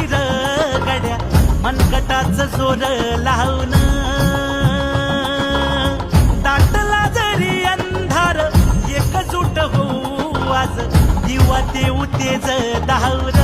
धीर गड्या मनगटाच सोर लावून. दाटला जरी अंधार एकजूट होऊ आज दिवा ते उतेज धावण